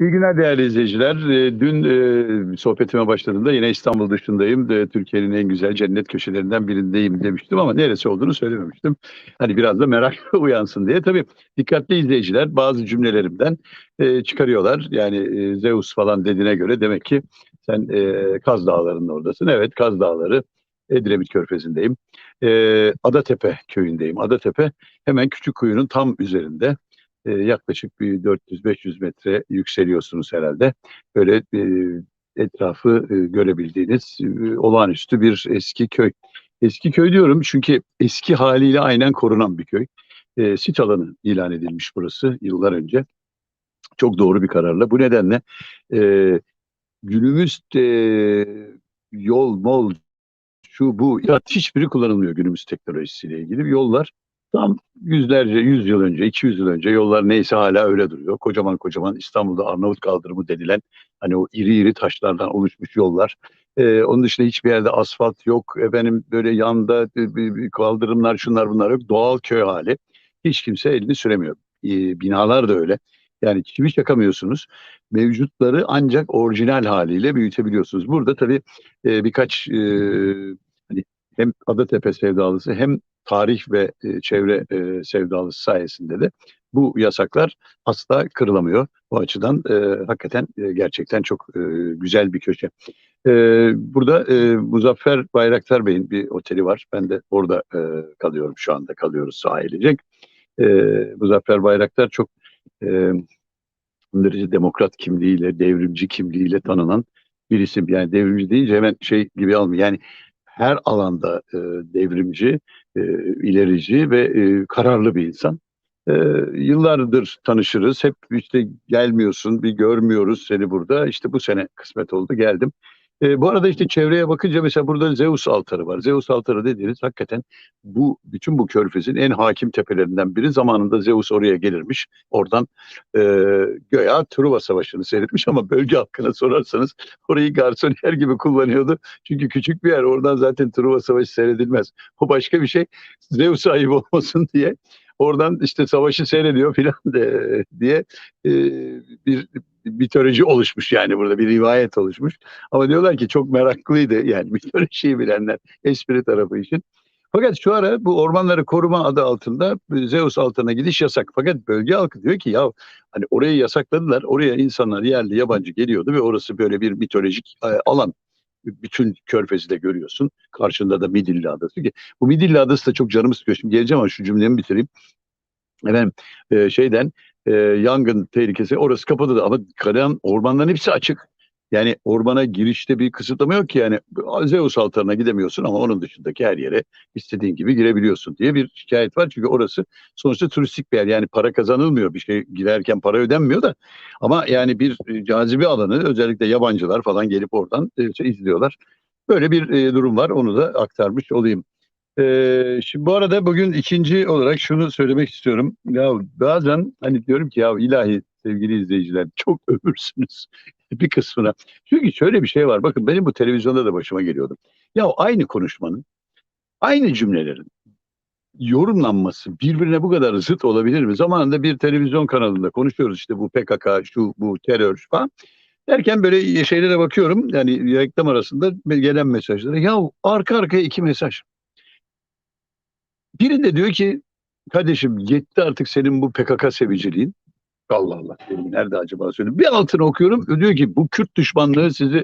İyi günler değerli izleyiciler. Ee, Dün e, sohbetime başladığımda yine İstanbul dışındayım. E, Türkiye'nin en güzel cennet köşelerinden birindeyim demiştim ama neresi olduğunu söylememiştim. Hani biraz da merak uyansın diye. Tabii dikkatli izleyiciler bazı cümlelerimden e, çıkarıyorlar. Yani e, Zeus falan dediğine göre demek ki sen e, Kaz Dağları'nın oradasın. Evet Kaz Dağları Edremit Körfezi'ndeyim. E, Adatepe köyündeyim. Adatepe hemen Küçükkuyu'nun tam üzerinde e, yaklaşık bir 400-500 metre yükseliyorsunuz herhalde. Böyle e, etrafı e, görebildiğiniz e, olağanüstü bir eski köy. Eski köy diyorum çünkü eski haliyle aynen korunan bir köy. E, sit alanı ilan edilmiş burası yıllar önce. Çok doğru bir kararla. Bu nedenle e, günümüz e, yol, mol, şu bu ya hiçbiri kullanılmıyor günümüz teknolojisiyle ilgili. Yollar Tam yüzlerce, yüz yıl önce, 200 yıl önce yollar neyse hala öyle duruyor. Kocaman kocaman İstanbul'da Arnavut kaldırımı denilen hani o iri iri taşlardan oluşmuş yollar. Ee, onun dışında hiçbir yerde asfalt yok. Efendim böyle yanda kaldırımlar şunlar bunlar yok. Doğal köy hali. Hiç kimse elini süremiyor. Ee, binalar da öyle. Yani çivi çakamıyorsunuz. Mevcutları ancak orijinal haliyle büyütebiliyorsunuz. Burada tabii e, birkaç e, hem Adatepe sevdalısı hem tarih ve e, çevre e, sevdalısı sayesinde de bu yasaklar asla kırılamıyor. Bu açıdan e, hakikaten e, gerçekten çok e, güzel bir köşe. E, burada e, Muzaffer Bayraktar Bey'in bir oteli var. Ben de orada e, kalıyorum şu anda kalıyoruz ailecek. E, Muzaffer Bayraktar çok e, derece demokrat kimliğiyle, devrimci kimliğiyle tanınan bir isim. Yani devrimci deyince hemen şey gibi almıyor. Yani her alanda e, devrimci, e, ilerici ve e, kararlı bir insan. E, yıllardır tanışırız. Hep işte gelmiyorsun, bir görmüyoruz seni burada. İşte bu sene kısmet oldu, geldim. E, bu arada işte çevreye bakınca mesela burada Zeus altarı var. Zeus altarı dediğiniz hakikaten bu bütün bu körfezin en hakim tepelerinden biri. Zamanında Zeus oraya gelirmiş. Oradan e, göya Truva Savaşı'nı seyretmiş ama bölge halkına sorarsanız orayı garsoniyer gibi kullanıyordu. Çünkü küçük bir yer oradan zaten Truva Savaşı seyredilmez. O başka bir şey. Zeus'a ayıp olmasın diye oradan işte savaşı seyrediyor filan diye e, bir mitoloji oluşmuş yani burada bir rivayet oluşmuş. Ama diyorlar ki çok meraklıydı yani mitolojiyi bilenler espri tarafı için. Fakat şu ara bu ormanları koruma adı altında Zeus altına gidiş yasak. Fakat bölge halkı diyor ki ya hani orayı yasakladılar. Oraya insanlar yerli yabancı geliyordu ve orası böyle bir mitolojik e, alan. Bütün körfezi de görüyorsun. Karşında da Midilli Adası bu Midilli Adası da çok canımı sıkıyor. Şimdi geleceğim ama şu cümlemi bitireyim. Efendim e, şeyden e, yangın tehlikesi orası kapadı ama kalan ormanların hepsi açık. Yani ormana girişte bir kısıtlama yok ki yani Zeus altarına gidemiyorsun ama onun dışındaki her yere istediğin gibi girebiliyorsun diye bir şikayet var. Çünkü orası sonuçta turistik bir yer yani para kazanılmıyor bir şey girerken para ödenmiyor da ama yani bir e, cazibe alanı özellikle yabancılar falan gelip oradan e, şey izliyorlar. Böyle bir e, durum var onu da aktarmış olayım. Ee, şimdi bu arada bugün ikinci olarak şunu söylemek istiyorum. Ya bazen hani diyorum ki ya ilahi sevgili izleyiciler çok ömürsünüz bir kısmına. Çünkü şöyle bir şey var. Bakın benim bu televizyonda da başıma geliyordu. Ya aynı konuşmanın, aynı cümlelerin yorumlanması birbirine bu kadar zıt olabilir mi? Zamanında bir televizyon kanalında konuşuyoruz işte bu PKK, şu bu terör falan. Derken böyle şeylere bakıyorum yani reklam arasında gelen mesajlara. Ya arka arkaya iki mesaj. Birinde diyor ki kardeşim yetti artık senin bu PKK seviciliğin. Allah Allah nerede acaba söyleyeyim. Bir altını okuyorum diyor ki bu Kürt düşmanlığı sizi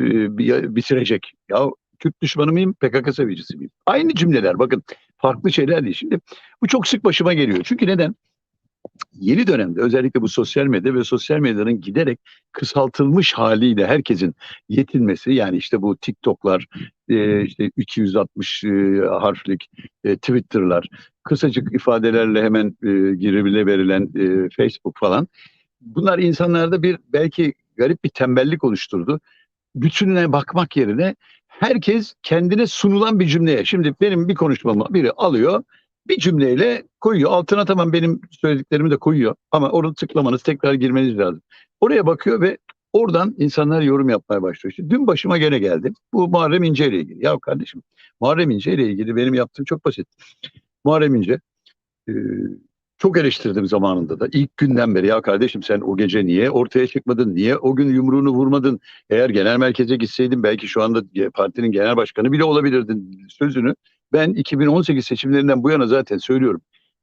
e, bi- bitirecek. Ya Kürt düşmanı mıyım PKK sevicisi miyim? Aynı cümleler bakın farklı şeyler değil. Şimdi bu çok sık başıma geliyor. Çünkü neden? Yeni dönemde özellikle bu sosyal medya ve sosyal medyanın giderek kısaltılmış haliyle herkesin yetinmesi yani işte bu TikTok'lar, e, işte 260 e, harflik e, Twitter'lar, kısacık ifadelerle hemen e, girebile verilen e, Facebook falan. Bunlar insanlarda bir belki garip bir tembellik oluşturdu. Bütününe bakmak yerine herkes kendine sunulan bir cümleye. Şimdi benim bir konuşmamı biri alıyor, bir cümleyle koyuyor. Altına tamam benim söylediklerimi de koyuyor. Ama orada tıklamanız, tekrar girmeniz lazım. Oraya bakıyor ve oradan insanlar yorum yapmaya başlıyor. İşte dün başıma gene geldi. Bu Muharrem İnce ile ilgili. Ya kardeşim Muharrem İnce ile ilgili benim yaptığım çok basit. Muharrem İnce e, çok eleştirdim zamanında da. İlk günden beri ya kardeşim sen o gece niye ortaya çıkmadın? Niye o gün yumruğunu vurmadın? Eğer genel merkeze gitseydin belki şu anda partinin genel başkanı bile olabilirdin sözünü. Ben 2018 seçimlerinden bu yana zaten söylüyorum.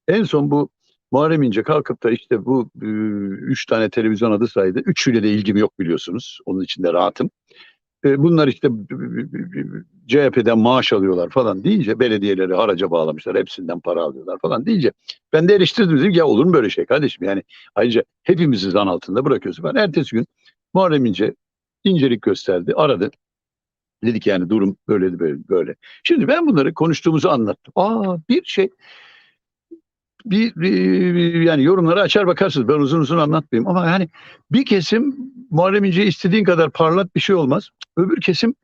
En son bu Muharrem İnce kalkıp da işte bu e, üç tane televizyon adı saydı. Üçüyle de ilgim yok biliyorsunuz. Onun için de rahatım. E, bunlar işte CHP'den maaş alıyorlar falan deyince belediyeleri haraca bağlamışlar. Hepsinden para alıyorlar falan deyince ben de eleştirdim dedim ya olur mu böyle şey kardeşim yani ayrıca hepimizi zan altında bırakıyorsun. Ben ertesi gün Muharrem İnce incelik gösterdi aradı. Dedik yani durum böyle böyle böyle. Şimdi ben bunları konuştuğumuzu anlattım. Aa bir şey bir, bir yani yorumları açar bakarsınız. Ben uzun uzun anlatmayayım ama yani bir kesim Muharrem İnce istediğin kadar parlat bir şey olmaz. Öbür kesim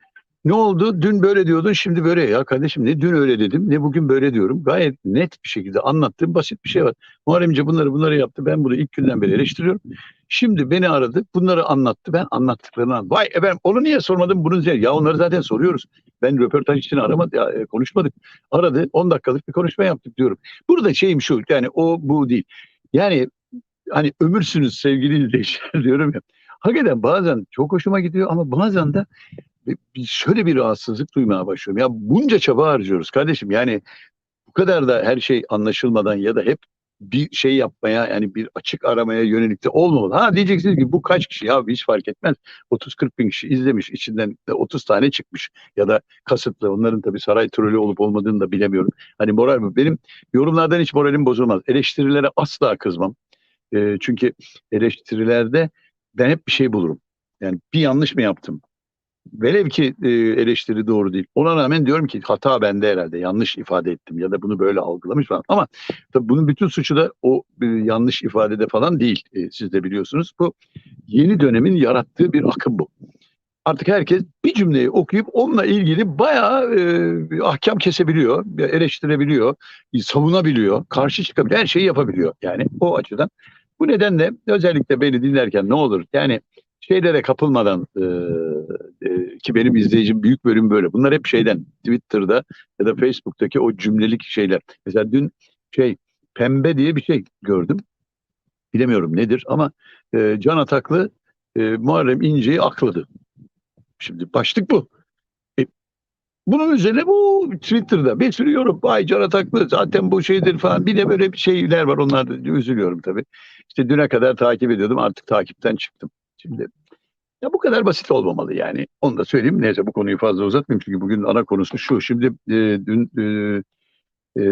ne oldu? Dün böyle diyordun şimdi böyle. Ya kardeşim ne dün öyle dedim ne bugün böyle diyorum. Gayet net bir şekilde anlattığım basit bir şey var. Muharrem İnce bunları bunları yaptı. Ben bunu ilk günden beri eleştiriyorum. Şimdi beni aradı. Bunları anlattı. Ben anlattıklarını. Vay efendim onu niye sormadın? Bunun üzerine. Ya onları zaten soruyoruz. Ben röportaj için aramadı, ya, e, konuşmadık. Aradı 10 dakikalık bir konuşma yaptık diyorum. Burada şeyim şu yani o bu değil. Yani hani ömürsünüz sevgili izleyiciler diyorum ya. Hakikaten bazen çok hoşuma gidiyor ama bazen de şöyle bir rahatsızlık duymaya başlıyorum. Ya bunca çaba harcıyoruz kardeşim yani bu kadar da her şey anlaşılmadan ya da hep bir şey yapmaya yani bir açık aramaya yönelik de olmamalı. Ha diyeceksiniz ki bu kaç kişi ya hiç fark etmez. 30-40 bin kişi izlemiş içinden de 30 tane çıkmış ya da kasıtlı onların tabii saray trolü olup olmadığını da bilemiyorum. Hani moral mi? Benim yorumlardan hiç moralim bozulmaz. Eleştirilere asla kızmam. E, çünkü eleştirilerde ben hep bir şey bulurum. Yani bir yanlış mı yaptım? Velev ki e, eleştiri doğru değil. Ona rağmen diyorum ki hata bende herhalde. Yanlış ifade ettim ya da bunu böyle algılamış falan. Ama tabii bunun bütün suçu da o e, yanlış ifadede falan değil. E, siz de biliyorsunuz. Bu yeni dönemin yarattığı bir akım bu. Artık herkes bir cümleyi okuyup onunla ilgili bayağı e, ahkam kesebiliyor, eleştirebiliyor, savunabiliyor, karşı çıkabiliyor, her şeyi yapabiliyor. Yani o açıdan. Bu nedenle özellikle beni dinlerken ne olur yani şeylere kapılmadan e, e, ki benim izleyicim büyük bölüm böyle. Bunlar hep şeyden Twitter'da ya da Facebook'taki o cümlelik şeyler. Mesela dün şey pembe diye bir şey gördüm. Bilemiyorum nedir ama e, Can Ataklı e, Muharrem İnce'yi akladı. Şimdi başlık bu. Bunun üzerine bu Twitter'da bir sürü yorum. Vay Can Ataklı zaten bu şeydir falan. Bir de böyle bir şeyler var. Onlar da üzülüyorum tabii. İşte düne kadar takip ediyordum. Artık takipten çıktım. Şimdi ya bu kadar basit olmamalı yani. Onu da söyleyeyim. Neyse bu konuyu fazla uzatmayayım çünkü bugün ana konusu şu. Şimdi e, dün e, e,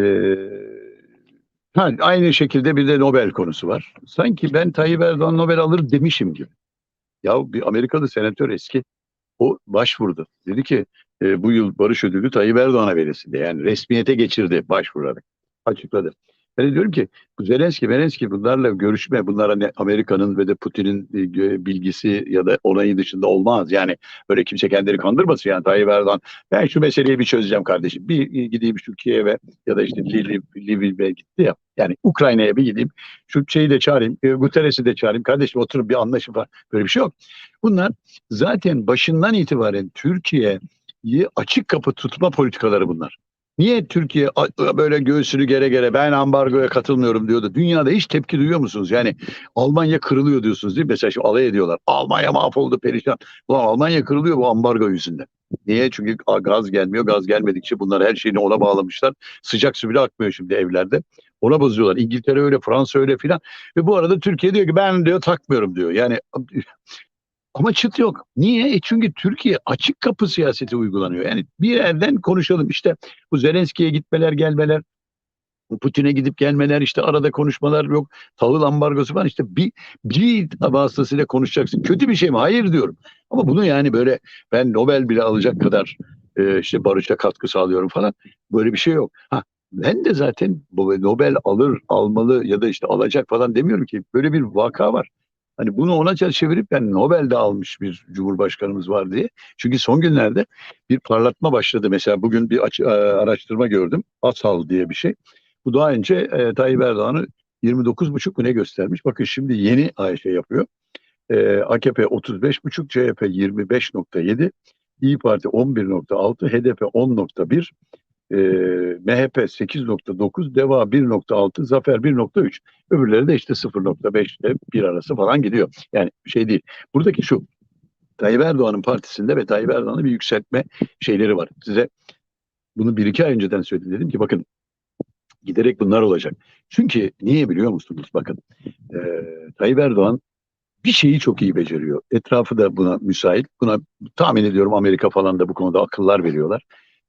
ha, aynı şekilde bir de Nobel konusu var. Sanki ben Tayyip Erdoğan Nobel alır demişim gibi. Ya bir Amerikalı senatör eski o başvurdu. Dedi ki e, bu yıl barış ödülü Tayyip Erdoğan'a verilsin diye. Yani resmiyete geçirdi başvurarak. Açıkladı. Ben diyorum ki bu Zelenski, Zelenski bunlarla görüşme, bunlar hani Amerika'nın ve de Putin'in e, bilgisi ya da onayı dışında olmaz. Yani böyle kimse kendini kandırmasın yani Tayyip Erdoğan. Ben şu meseleyi bir çözeceğim kardeşim. Bir gideyim şu Kiev'e ya da işte Lviv'e gitti ya. Yani Ukrayna'ya bir gideyim. Şu şeyi de çağırayım. E, Guterres'i de çağırayım. Kardeşim oturup bir anlaşım var. Böyle bir şey yok. Bunlar zaten başından itibaren Türkiye'yi açık kapı tutma politikaları bunlar. Niye Türkiye böyle göğsünü gere gere ben ambargoya katılmıyorum diyordu. Dünyada hiç tepki duyuyor musunuz? Yani Almanya kırılıyor diyorsunuz değil mi? Mesela şimdi alay ediyorlar. Almanya mahvoldu perişan. Ulan Almanya kırılıyor bu ambargo yüzünden. Niye? Çünkü gaz gelmiyor. Gaz gelmedikçe bunlar her şeyini ona bağlamışlar. Sıcak su bile akmıyor şimdi evlerde. Ona bozuyorlar. İngiltere öyle, Fransa öyle filan. Ve bu arada Türkiye diyor ki ben diyor takmıyorum diyor. Yani ama çıt yok. Niye? E çünkü Türkiye açık kapı siyaseti uygulanıyor. Yani bir yerden konuşalım. İşte bu Zelenski'ye gitmeler gelmeler, Putin'e gidip gelmeler işte arada konuşmalar yok. Tahıl ambargosu var işte bir, bir vasıtasıyla konuşacaksın. Kötü bir şey mi? Hayır diyorum. Ama bunu yani böyle ben Nobel bile alacak kadar e, işte barışa katkı sağlıyorum falan. Böyle bir şey yok. Ha, ben de zaten Nobel alır, almalı ya da işte alacak falan demiyorum ki. Böyle bir vaka var. Hani bunu ona çevirip yani Nobel'de almış bir cumhurbaşkanımız var diye. Çünkü son günlerde bir parlatma başladı. Mesela bugün bir e, araştırma gördüm. Asal diye bir şey. Bu daha önce e, Tayyip Erdoğan'ı 29,5 mu ne göstermiş. Bakın şimdi yeni şey yapıyor. E, AKP 35,5, CHP 25,7, İyi Parti 11.6, HDP 10.1, e, MHP 8.9, DEVA 1.6, Zafer 1.3. Öbürleri de işte 0.5 ile 1 arası falan gidiyor. Yani şey değil. Buradaki şu Tayyip Erdoğan'ın partisinde ve Tayyip Erdoğan'ın bir yükseltme şeyleri var. Size bunu bir iki ay önceden söyledim. Dedim ki bakın giderek bunlar olacak. Çünkü niye biliyor musunuz? Bakın e, Tayyip Erdoğan bir şeyi çok iyi beceriyor. Etrafı da buna müsait. Buna tahmin ediyorum Amerika falan da bu konuda akıllar veriyorlar.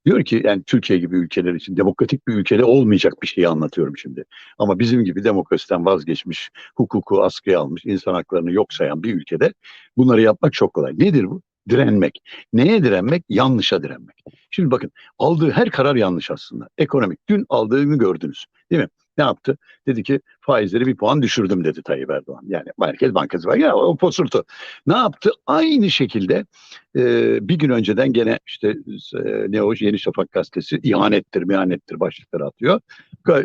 Diyor ki yani Türkiye gibi ülkeler için demokratik bir ülkede olmayacak bir şeyi anlatıyorum şimdi. Ama bizim gibi demokrasiden vazgeçmiş, hukuku askıya almış, insan haklarını yok sayan bir ülkede bunları yapmak çok kolay. Nedir bu? Direnmek. Neye direnmek? Yanlışa direnmek. Şimdi bakın aldığı her karar yanlış aslında. Ekonomik. Dün aldığını gördünüz. Değil mi? Ne yaptı? Dedi ki faizleri bir puan düşürdüm dedi Tayyip Erdoğan. Yani Merkez Bankası var ya o posurtu. Ne yaptı? Aynı şekilde e, bir gün önceden gene işte e, ne o Yeni Şafak gazetesi ihanettir, mihanettir başlıkları atıyor.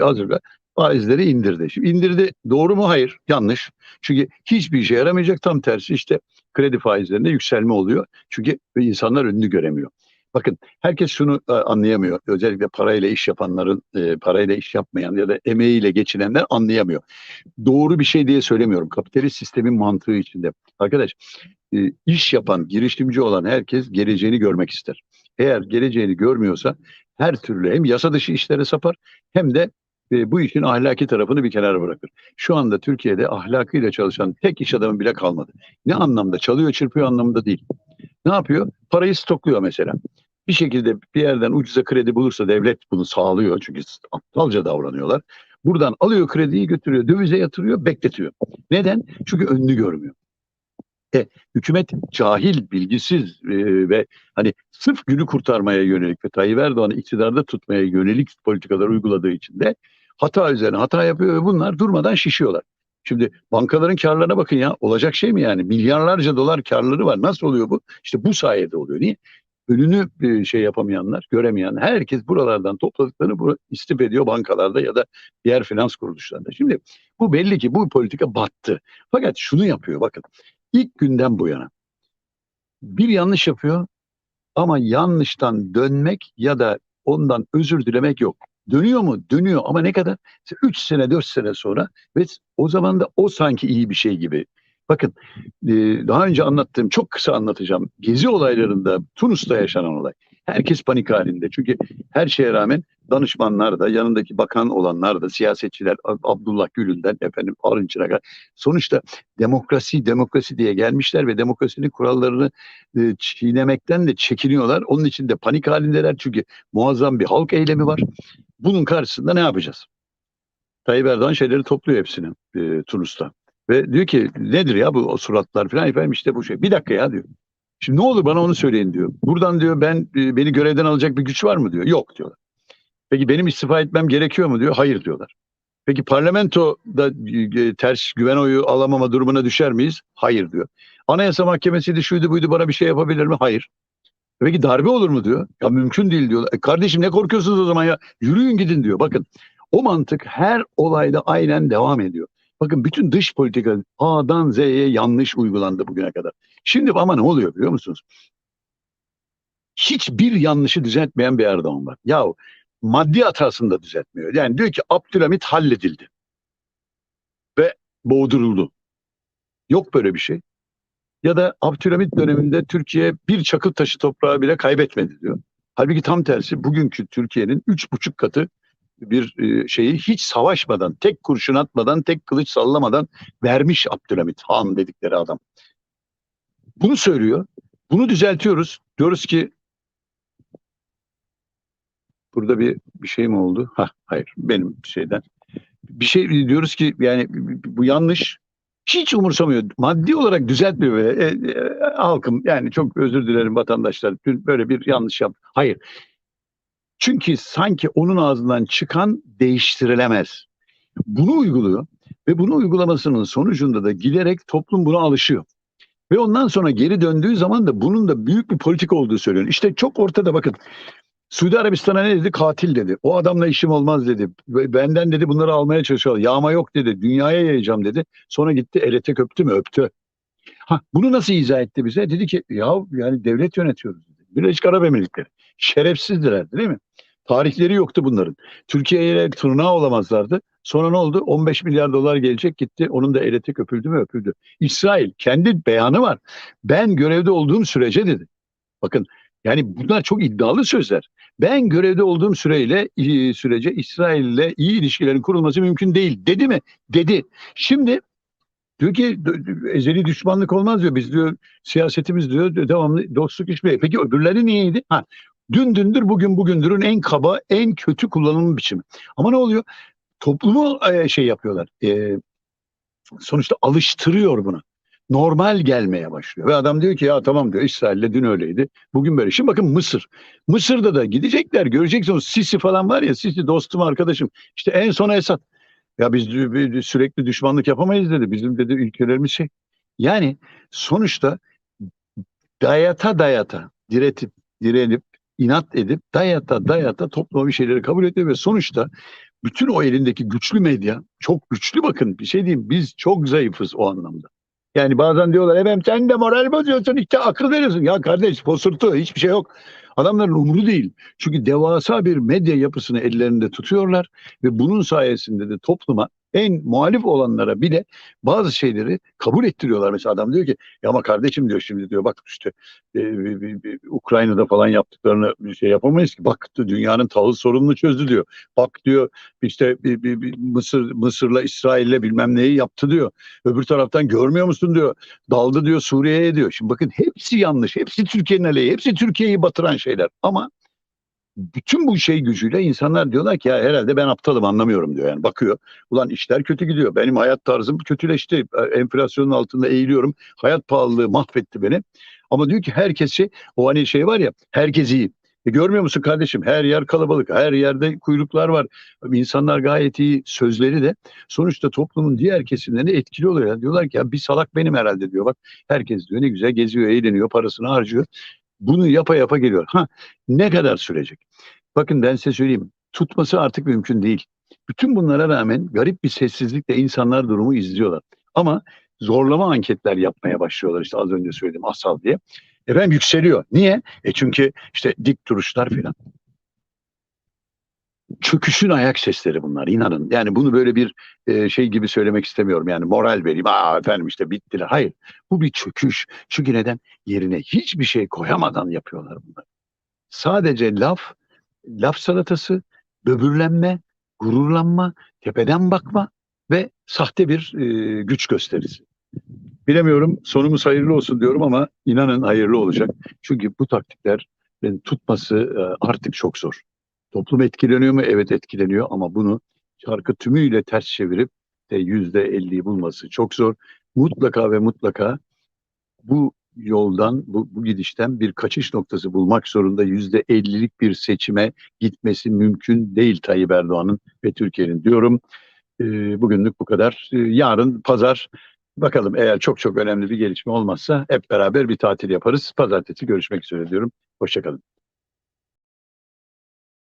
Hazırda faizleri indirdi. Şimdi indirdi doğru mu? Hayır. Yanlış. Çünkü hiçbir işe yaramayacak. Tam tersi işte kredi faizlerinde yükselme oluyor. Çünkü insanlar önünü göremiyor. Bakın herkes şunu e, anlayamıyor. Özellikle parayla iş yapanların, e, parayla iş yapmayan ya da emeğiyle geçinenler anlayamıyor. Doğru bir şey diye söylemiyorum. Kapitalist sistemin mantığı içinde. Arkadaş e, iş yapan, girişimci olan herkes geleceğini görmek ister. Eğer geleceğini görmüyorsa her türlü hem yasa dışı işlere sapar hem de e, bu işin ahlaki tarafını bir kenara bırakır. Şu anda Türkiye'de ahlakıyla çalışan tek iş adamı bile kalmadı. Ne anlamda? Çalıyor çırpıyor anlamında değil. Ne yapıyor? Parayı stokluyor mesela. Bir şekilde bir yerden ucuza kredi bulursa devlet bunu sağlıyor çünkü aptalca davranıyorlar. Buradan alıyor krediyi götürüyor, dövize yatırıyor, bekletiyor. Neden? Çünkü önünü görmüyor. E, hükümet cahil, bilgisiz e, ve hani sırf günü kurtarmaya yönelik ve Tayyip Erdoğan'ı iktidarda tutmaya yönelik politikalar uyguladığı için de hata üzerine hata yapıyor ve bunlar durmadan şişiyorlar. Şimdi bankaların karlarına bakın ya olacak şey mi yani milyarlarca dolar karları var nasıl oluyor bu? İşte bu sayede oluyor. Niye? Önünü şey yapamayanlar, göremeyen herkes buralardan topladıklarını istif ediyor bankalarda ya da diğer finans kuruluşlarında. Şimdi bu belli ki bu politika battı. Fakat şunu yapıyor bakın ilk günden bu yana bir yanlış yapıyor ama yanlıştan dönmek ya da ondan özür dilemek yok. Dönüyor mu? Dönüyor ama ne kadar? 3 sene 4 sene sonra ve o zaman da o sanki iyi bir şey gibi. Bakın daha önce anlattığım çok kısa anlatacağım. Gezi olaylarında Tunus'ta yaşanan olay. Herkes panik halinde. Çünkü her şeye rağmen danışmanlar da yanındaki bakan olanlar da siyasetçiler Abdullah Gül'ünden efendim Arınç'ına kadar sonuçta demokrasi demokrasi diye gelmişler ve demokrasinin kurallarını e, çiğnemekten de çekiniyorlar. Onun için de panik halindeler çünkü muazzam bir halk eylemi var. Bunun karşısında ne yapacağız? Tayyip Erdoğan şeyleri topluyor hepsini e, Tunus'ta. Ve diyor ki nedir ya bu suratlar falan efendim işte bu şey. Bir dakika ya diyor. Şimdi ne olur bana onu söyleyin diyor. Buradan diyor ben e, beni görevden alacak bir güç var mı diyor. Yok diyorlar. Peki benim istifa etmem gerekiyor mu diyor. Hayır diyorlar. Peki parlamentoda e, ters güven oyu alamama durumuna düşer miyiz? Hayır diyor. Anayasa Mahkemesi de şuydu buydu bana bir şey yapabilir mi? Hayır. Peki darbe olur mu diyor. Ya mümkün değil diyorlar. E kardeşim ne korkuyorsunuz o zaman ya? Yürüyün gidin diyor. Bakın o mantık her olayda aynen devam ediyor. Bakın bütün dış politika A'dan Z'ye yanlış uygulandı bugüne kadar. Şimdi ama ne oluyor biliyor musunuz? Hiçbir yanlışı düzeltmeyen bir Erdoğan var. Yahu maddi hatasını da düzeltmiyor. Yani diyor ki Abdülhamit halledildi. Ve boğduruldu. Yok böyle bir şey. Ya da Abdülhamit döneminde Türkiye bir çakıl taşı toprağı bile kaybetmedi diyor. Halbuki tam tersi bugünkü Türkiye'nin üç buçuk katı bir e, şeyi hiç savaşmadan, tek kurşun atmadan, tek kılıç sallamadan vermiş Abdülhamit Han dedikleri adam. Bunu söylüyor. Bunu düzeltiyoruz. Diyoruz ki burada bir bir şey mi oldu? Ha hayır benim şeyden. Bir şey diyoruz ki yani bu yanlış. Hiç umursamıyor. Maddi olarak düzeltmiyor böyle. E, e, halkım yani çok özür dilerim vatandaşlar. Dün böyle bir yanlış yaptı. Hayır. Çünkü sanki onun ağzından çıkan değiştirilemez. Bunu uyguluyor ve bunu uygulamasının sonucunda da giderek toplum buna alışıyor. Ve ondan sonra geri döndüğü zaman da bunun da büyük bir politik olduğu söyleniyor. İşte çok ortada bakın. Suudi Arabistan'a ne dedi? Katil dedi. O adamla işim olmaz dedi. Benden dedi bunları almaya çalışıyorlar. Yağma yok dedi. Dünyaya yayacağım dedi. Sonra gitti elete köptü mü? Öptü. Ha, bunu nasıl izah etti bize? Dedi ki ya yani devlet yönetiyoruz dedi. Birleşik Arap Emirlikleri. Şerefsizdilerdi değil mi? Tarihleri yoktu bunların. Türkiye'ye tırnağı olamazlardı. Sonra ne oldu? 15 milyar dolar gelecek gitti. Onun da eli tek öpüldü mü öpüldü. İsrail kendi beyanı var. Ben görevde olduğum sürece dedi. Bakın yani bunlar çok iddialı sözler. Ben görevde olduğum süreyle sürece İsrail ile iyi ilişkilerin kurulması mümkün değil dedi mi? Dedi. Şimdi diyor ki ezeli düşmanlık olmaz diyor. Biz diyor siyasetimiz diyor devamlı dostluk işbirliği. Peki öbürleri niyeydi? Ha dün dündür bugün bugündürün en kaba en kötü kullanım biçimi. Ama ne oluyor? Toplumu e, şey yapıyorlar. E, sonuçta alıştırıyor buna. Normal gelmeye başlıyor. Ve adam diyor ki ya tamam diyor İsrail'le dün öyleydi. Bugün böyle. Şimdi bakın Mısır. Mısır'da da gidecekler. Göreceksiniz Sisi falan var ya. Sisi dostum arkadaşım. İşte en son Esad. Ya biz sürekli düşmanlık yapamayız dedi. Bizim dedi ülkelerimiz şey. Yani sonuçta dayata dayata diretip direnip inat edip dayata dayata topluma bir şeyleri kabul ediyor ve sonuçta bütün o elindeki güçlü medya çok güçlü bakın bir şey diyeyim biz çok zayıfız o anlamda. Yani bazen diyorlar efendim sen de moral bozuyorsun işte akıl veriyorsun. Ya kardeş posurtu hiçbir şey yok. Adamların umru değil. Çünkü devasa bir medya yapısını ellerinde tutuyorlar ve bunun sayesinde de topluma en muhalif olanlara bile bazı şeyleri kabul ettiriyorlar. Mesela adam diyor ki ya ama kardeşim diyor şimdi diyor bak işte e, bir- bir- bir Ukrayna'da falan yaptıklarını bir şey yapamayız ki. Bak dünyanın tahıl sorununu çözdü diyor. Bak diyor işte bir, bir- bir Mısır Mısır'la İsrail'le bilmem neyi yaptı diyor. Öbür taraftan görmüyor musun diyor. Daldı diyor Suriye'ye diyor. Şimdi bakın hepsi yanlış. Hepsi Türkiye'nin aleyhi. Hepsi Türkiye'yi batıran şeyler. Ama bütün bu şey gücüyle insanlar diyorlar ki ya herhalde ben aptalım anlamıyorum diyor. Yani bakıyor. Ulan işler kötü gidiyor. Benim hayat tarzım kötüleşti. Enflasyonun altında eğiliyorum. Hayat pahalılığı mahvetti beni. Ama diyor ki herkes şey o hani şey var ya herkes iyi. E görmüyor musun kardeşim? Her yer kalabalık. Her yerde kuyruklar var. İnsanlar gayet iyi. Sözleri de sonuçta toplumun diğer kesimlerine etkili oluyor. Diyorlar ki ya bir salak benim herhalde diyor. Bak herkes diyor ne güzel geziyor, eğleniyor, parasını harcıyor. Bunu yapa yapa geliyor. Ha ne kadar sürecek? Bakın ben size söyleyeyim. Tutması artık mümkün değil. Bütün bunlara rağmen garip bir sessizlikle insanlar durumu izliyorlar. Ama zorlama anketler yapmaya başlıyorlar işte az önce söyledim asal diye. Efendim yükseliyor. Niye? E çünkü işte dik duruşlar filan. Çöküşün ayak sesleri bunlar inanın. Yani bunu böyle bir e, şey gibi söylemek istemiyorum. Yani moral vereyim. Aa efendim işte bittiler. Hayır. Bu bir çöküş. Çünkü neden? Yerine hiçbir şey koyamadan yapıyorlar bunları. Sadece laf, laf salatası, böbürlenme, gururlanma, tepeden bakma ve sahte bir e, güç gösterisi. Bilemiyorum sonumuz hayırlı olsun diyorum ama inanın hayırlı olacak. Çünkü bu taktiklerin tutması e, artık çok zor. Toplum etkileniyor mu? Evet etkileniyor ama bunu şarkı tümüyle ters çevirip de yüzde elliyi bulması çok zor. Mutlaka ve mutlaka bu yoldan, bu, bu gidişten bir kaçış noktası bulmak zorunda. Yüzde ellilik bir seçime gitmesi mümkün değil Tayyip Erdoğan'ın ve Türkiye'nin diyorum. Ee, bugünlük bu kadar. Ee, yarın pazar bakalım eğer çok çok önemli bir gelişme olmazsa hep beraber bir tatil yaparız. Pazartesi görüşmek üzere diyorum. Hoşçakalın.